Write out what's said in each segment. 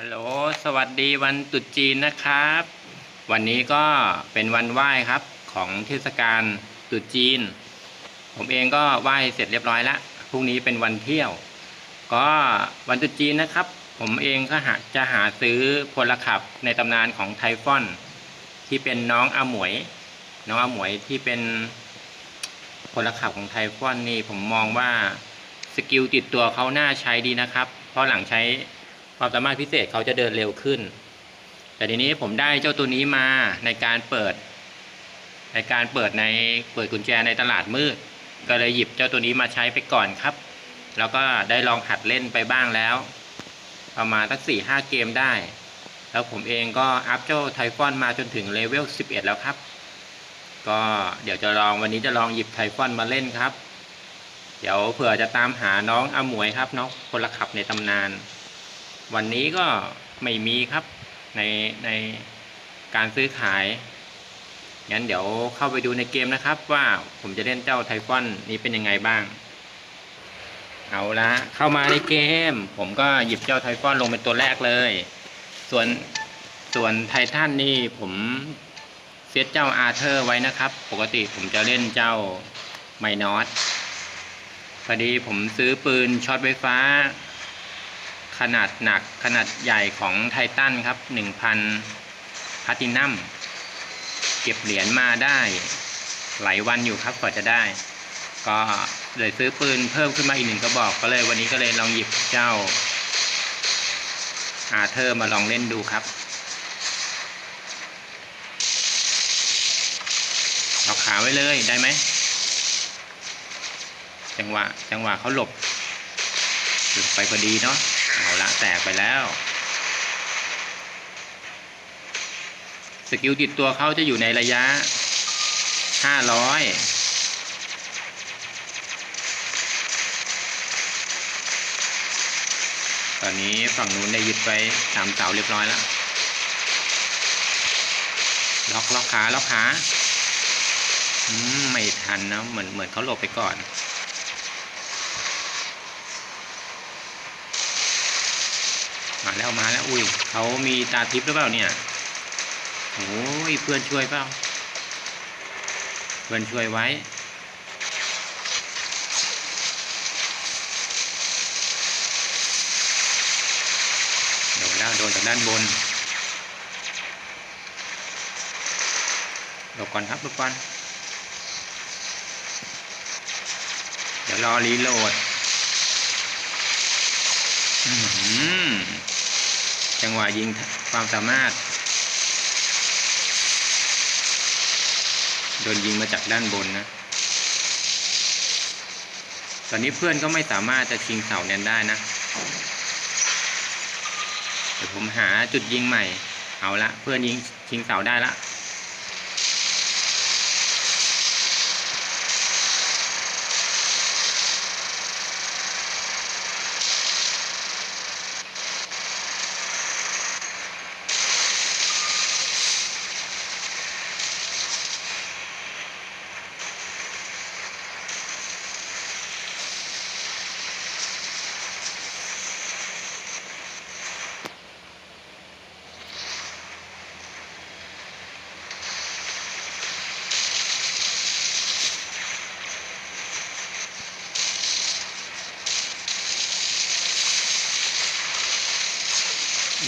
ฮัลโหล สวัสดีวันตรุษจีนนะครับ วันนี้ก็เป็นวันไหว้ครับของเทศกาลตรุษจีน ผมเองก็ไหว้เสร็จเรียบร้อยแล้วพรุ่งนี้เป็นวันเที่ยว ก็วันตรุษจีนนะครับ ผมเองก็หาจะหาซื้อพลขับในตำนานของไทฟอน ที่เป็นน้องอาหมวย น้องอาหมวยที่เป็นพลขับของไทฟอนนี่ผมมองว่าสกิลติดตัวเขาน่าใช้ดีนะครับ เพราะหลังใช้ ความสามารถพิเศษเขาจะเดินเร็วขึ้น แต่ทีนี้ผมได้เจ้าตัวนี้มาในการเปิด ในการเปิดในเปิดกุญแจในตลาดมืด ก็เลยหยิบเจ้าตัวนี้มาใช้ไปก่อนครับ แล้วก็ได้ลองหัดเล่นไปบ้างแล้ว ประมาณสักสี่ห้าเกมได้ แล้วผมเองก็อัพเจ้าไทฟอนมาจนถึงเลเวล11 แล้วครับ ก็เดี๋ยวจะลองวันนี้จะลองหยิบไทฟอนมาเล่นครับ เดี๋ยวเผื่อจะตามหาน้องอมวยครับน้องพลขับในตำนาน วันนี้ก็ไม่มีครับในในการซื้อขาย งั้นเดี๋ยวเข้าไปดูในเกมนะครับ ว่าผมจะเล่นเจ้าไทฟอนนี้เป็นยังไงบ้าง เอาละเข้ามาในเกม ผมก็หยิบเจ้าไทฟอนลงเป็นตัวแรกเลย ส่วนส่วนไททันนี่ผมเซตเจ้าอาเธอร์ไว้นะครับ ปกติผมจะเล่นเจ้าไมนอสพอดีผมซื้อปืนช็อตไฟฟ้า ขนาดหนักขนาดใหญ่ของไททันครับ 1,000พาตินัมเก็บเหรียญมาได้หลายวันอยู่ครับกว่าจะได้ ก็เลยซื้อปืนเพิ่มขึ้นมาอีกหนึ่งกระบอกก็เลยวันนี้ก็เลยลองหยิบเจ้าอาเธอร์มาลองเล่นดูครับเอาขาไว้เลยได้ไหมจังหวะจังหวะเขาหลบหลบไปพอดีเนาะ เอาละแตกไปแล้วสกิลติดตัวเขาจะอยู่ในระยะ 500 ตอนนี้ฝั่งนู้นได้ยึดไปสามเสาเรียบร้อยแล้ว ล็อกล็อกขาล็อกขาอืมไม่ทันนะ เหมือนเหมือนเขาหลบไปก่อน มา แล้วมาแล้ว อุ้ยเขามีตาทิพย์หรือเปล่าเนี่ยโอ้ยเพื่อนช่วยเปล่าเพื่อนช่วยไว้ โดนแล้วโดนจากด้านบนหลบก่อนครับหลบก่อนเดี๋ยวรอรีโหลด อื้อหือ จังหวะยิงความสามารถ โดนยิงมาจากด้านบนนะ ตอนนี้เพื่อนก็ไม่สามารถจะชิงเสาเนี่ยได้นะ เดี๋ยวผมหาจุดยิงใหม่ เอาละเพื่อนยิงชิงเสาได้ละ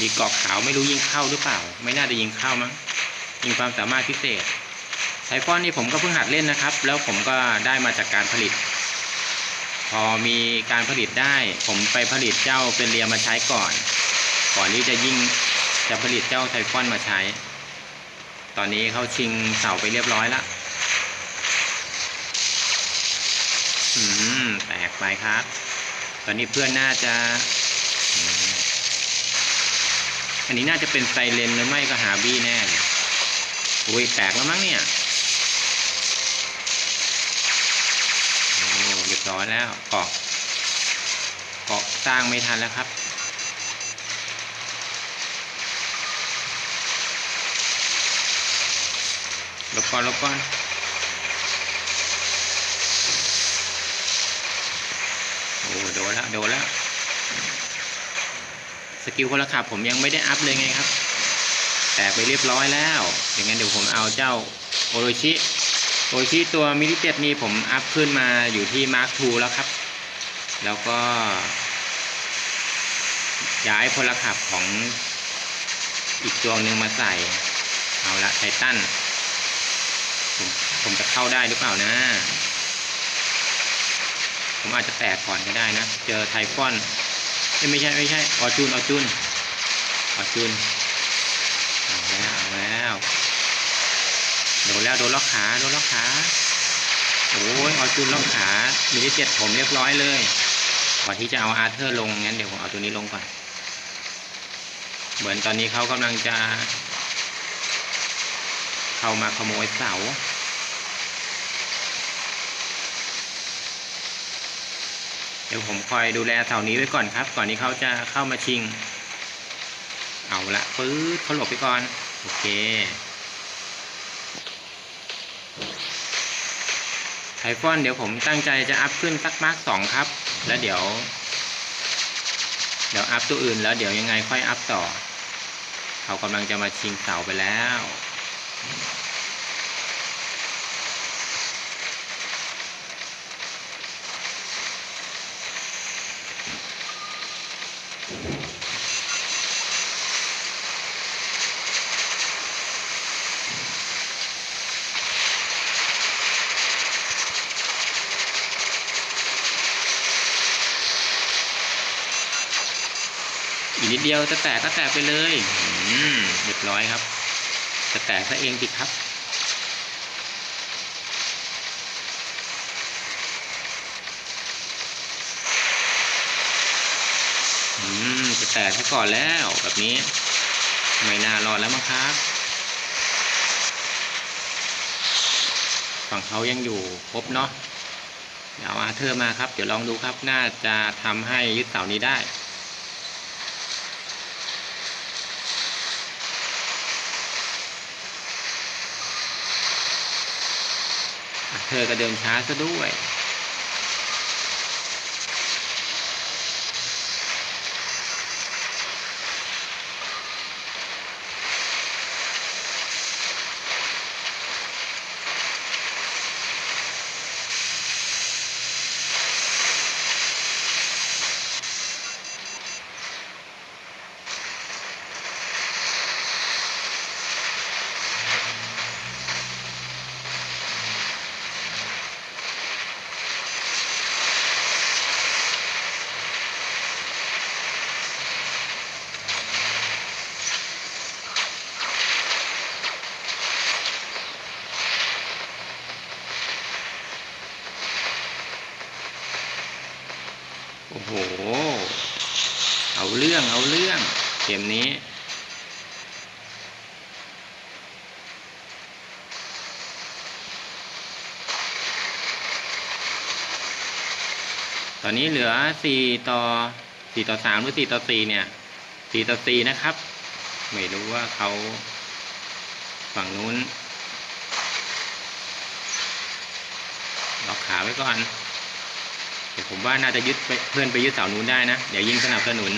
มีเกาะขาวไม่รู้ยิงเข้าหรือเปล่า ไม่น่าจะยิงเข้ามั้งยิงความสามารถพิเศษไทฟอนนี่ผมก็เพิ่งหัดเล่นนะครับ แล้วผมก็ได้มาจากการผลิต พอมีการผลิตได้ ผมไปผลิตเจ้าเป็นเรียมาใช้ก่อน ก่อนที่จะยิงจะผลิตเจ้าไทฟอนมาใช้ ตอนนี้เขาชิงเสาไปเรียบร้อยแล้วอืมแตกไปครับ ตอนนี้เพื่อนน่าจะ อันนี้น่าจะเป็นไซเลนหรือไม่ก็หาบี้แน่เลยอุ้ยแตกแล้วมั้งเนี่ยโอ้เรียบร้อยแล้วเกาะเกาะสร้างไม่ทันแล้วครับลบก่อนลบก่อนโอ้โดนแล้วโดนแล้ว กิลคนละขับผมยังไม่ได้อัพเลยไงครับ แตกไปเรียบร้อยแล้วอย่างนั้นเดี๋ยวผมเอาเจ้าโอโรชิโอโรชิตัวมิลิเต็ดนี่ผมอัพขึ้นมาอยู่ที่มาร์ค2แล้วครับ แล้วก็ย้ายพลขับของอีกตัวหนึ่งมาใส่ เอาละไททันผมผมจะเข้าได้หรือเปล่านะ ผมอาจจะแตกก่อนก็ได้นะ เจอไทฟอน ไม่ใช่ไม่ใช่ออจูนออจูนออจูนเอาแล้วเอาแล้วโดนแล้วโดนล็อกขาโดนล็อกขาโอ้ยออจูนล็อกขามีที่เจ็ดผมเรียบร้อยเลยก่อนที่จะเอาอาร์เธอร์ลงงั้นเดี๋ยวผมเอาตัวนี้ลงก่อนเหมือนตอนนี้เขากำลังจะ เข้ามาขโมยเสา เดี๋ยวผมคอยดูแลเสานี้ไว้ก่อนครับ ก่อนที่เขาจะเข้ามาชิง เอาละปื๊ดเขาหลบไปก่อน โอเค ไทฟอนเดี๋ยวผมตั้งใจจะอัพขึ้นสักมาร์กสองครับ แล้วเดี๋ยว เดี๋ยวอัพตัวอื่นแล้วเดี๋ยวยังไงค่อยอัพต่อ เขากำลังจะมาชิงเสาไปแล้ว ดเดียวจะแตกก็แตกไปเลยอืมเรียบร้อยครับ จะแตกซะเองสิครับอืมจะแตกซะก่อนแล้วแบบนี้ ไม่น่ารอดแล้วมั้งครับ ฝั่งเขายังอยู่ครบเนาะเดี๋ยวเอาอาเธอร์มาครับ เดี๋ยวลองดูครับ น่าจะทำให้ยึดเสานี้ได้ เธอก็เดินช้าซะด้วย โอ้โห เอาเรื่องเอาเรื่อง เกมนี้ ตอนนี้เหลือสี่ต่อสี่ต่อสามหรือสี่ต่อสี่เนี่ยสี่ต่อสี่นะครับ ไม่รู้ว่าเขาฝั่งนู้นล็อกขาไว้ก่อน ผมว่าน่าจะยึดเพื่อนไปยึดเสานู้นได้นะ เดี๋ยวยิงสนับสนุน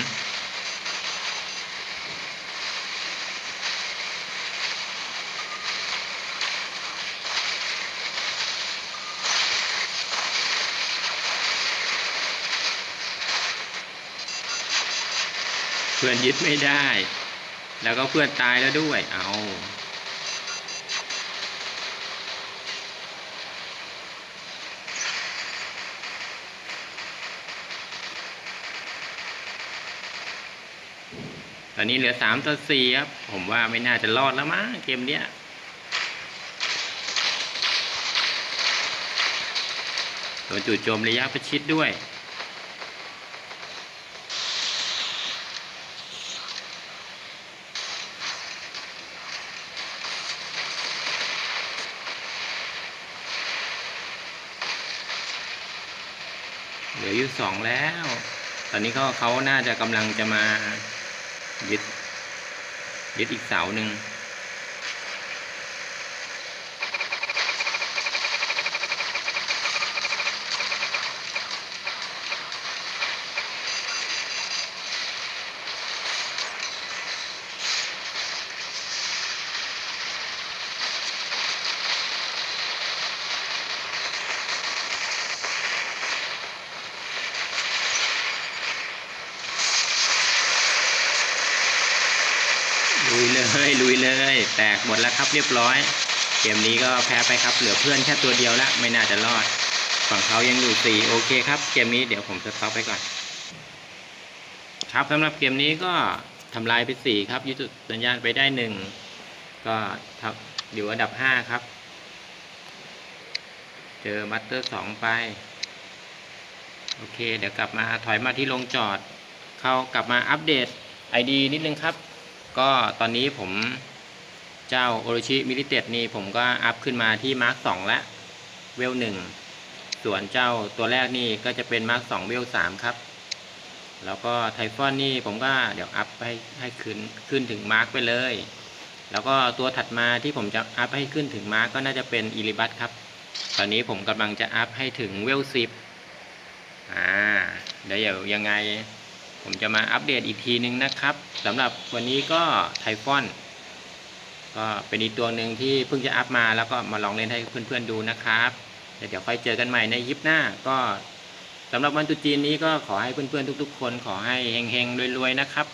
เพื่อนยึดไม่ได้ แล้วก็เพื่อนตายแล้วด้วย เอา อนนี้เหลือสามต่อสี่ครับ ผมว่าไม่น่าจะรอดแล้วมั้งเกมเนี้ยโดนจู่โจมระยะประชิดด้วยเหลืออยู่สองแล้ว ตอนนี้เขาเขาน่าจะกำลังจะมา ยึดยึดอีกเสาหนึ่ง ผ เฮ้ย ลุยเลย แตกหมดแล้วครับเรียบร้อย เกมนี้ก็แพ้ไปครับเหลือเพื่อนแค่ตัวเดียวละไม่น่าจะรอด ฝั่งเขายังอยู่สี่โอเคครับ เกมนี้เดี๋ยวผมจะสต็อปไปก่อน ครับสำหรับเกมนี้ก็ทำลายไปสี่ครับยึดจุดสัญญาณไปได้หนึ่งก็ทับอยู่อันดับห้าครับ เจอมัตเตอร์สองไป โอเค เดี๋ยวกลับมาถอยมาที่ลงจอด เข้ากลับมาอัปเดต ID นิดนึงครับ ก็ตอนนี้ผมเจ้าโอ i ชิมิลิเต็ดนี่ผมก็อัพขึ้นมาที่มาร์คสองแล้วเวลหนึ่งส่วนเจ้าตัวแรกนี่ก็จะเป็นมาร์คสองเวลสามครับ แล้วก็ไทฟอนนี่ผมก็เดี๋ยวอัพให้ให้ขึ้นขึ้นถึงมาร์คไปเลย แล้วก็ตัวถัดมาที่ผมจะอัพให้ขึ้นถึงมาร์คก็น่าจะเป็นอิริบัตครับ ตอนนี้ผมกำลังจะอัพให้ถึงเวลสิบอ่าเดี๋ยวยังไง ผมจะมาอัปเดตอีกทีนึงนะครับสำหรับวันนี้ก็ไทฟอนก็เป็นอีกตัวหนึ่งที่เพิ่งจะอัพมาแล้วก็มาลองเล่นให้เพื่อนๆดูนะครับเดี๋ยวค่อยเจอกันใหม่ในยิปหน้าก็สำหรับวันตุจีนนี้ก็ขอให้เพื่อนๆทุก ๆ คน ขอให้เฮงๆรวยๆนะครับ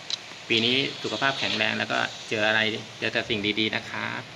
ปีนี้สุขภาพแข็งแรงแล้วก็เจออะไรเจอแต่สิ่งดีๆนะครับ